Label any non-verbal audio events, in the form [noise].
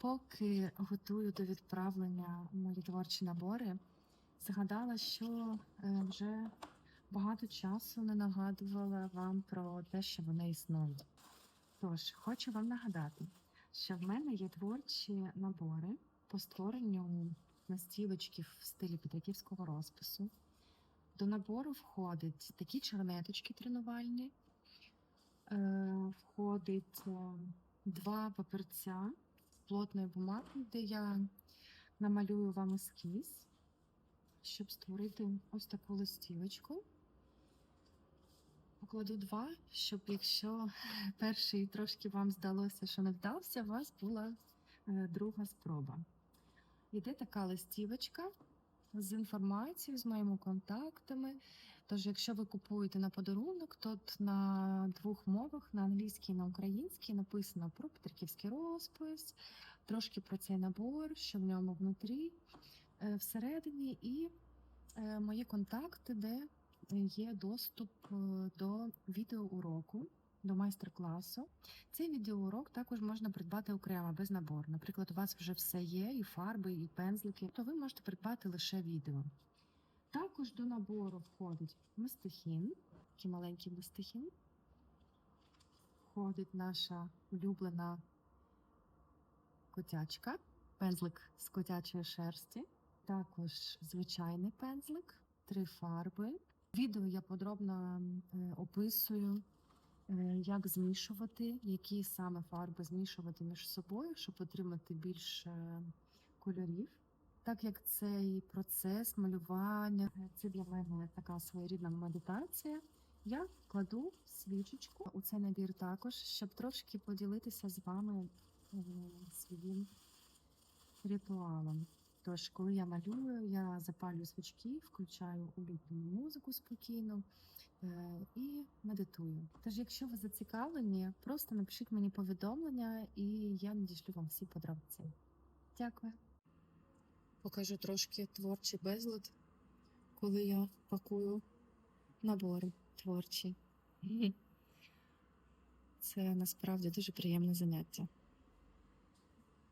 Поки готую до відправлення мої творчі набори, згадала, що е, вже багато часу не нагадувала вам про те, що вони існують. Тож, хочу вам нагадати, що в мене є творчі набори по створенню настілочків в стилі петриківського розпису. До набору входять такі чернеточки тренувальні, е, входить е, два папірця плотної бумаги, де я намалюю вам ескіз, щоб створити ось таку листівочку. Покладу два, щоб якщо [laughs] перший трошки вам здалося, що не вдався, у вас була е, друга спроба. Іде така листівочка з інформацією, з моїми контактами. Тож, якщо ви купуєте на подарунок, то на двох мовах, на англійській і на українській, написано про Петриківський розпис, трошки про цей набор, що в ньому внутрі, е, всередині, і е, мої контакти, де є доступ е, до відеоуроку, до майстер-класу. Цей відеоурок також можна придбати окремо без набору. Наприклад, у вас вже все є, і фарби, і пензлики, то ви можете придбати лише відео. Також до набору входить мастихін, такий маленький мастихін. Входить наша улюблена котячка, пензлик з котячої шерсті, також звичайний пензлик, три фарби. Відео я подробно е, описую, е, як змішувати, які саме фарби змішувати між собою, щоб отримати більше кольорів. Так як цей процес малювання е, це для мене така своєрідна медитація. Я кладу свічечку у цей набір також, щоб трошки поділитися з вами своїм ритуалом. Тож, коли я малюю, я запалюю свічки, включаю улюблену музику спокійно е, і медитую. Тож, якщо ви зацікавлені, просто напишіть мені повідомлення, і я надішлю вам всі подробиці. Дякую. Покажу трошки творчий безлад, коли я пакую набори творчі. Це насправді дуже приємне заняття.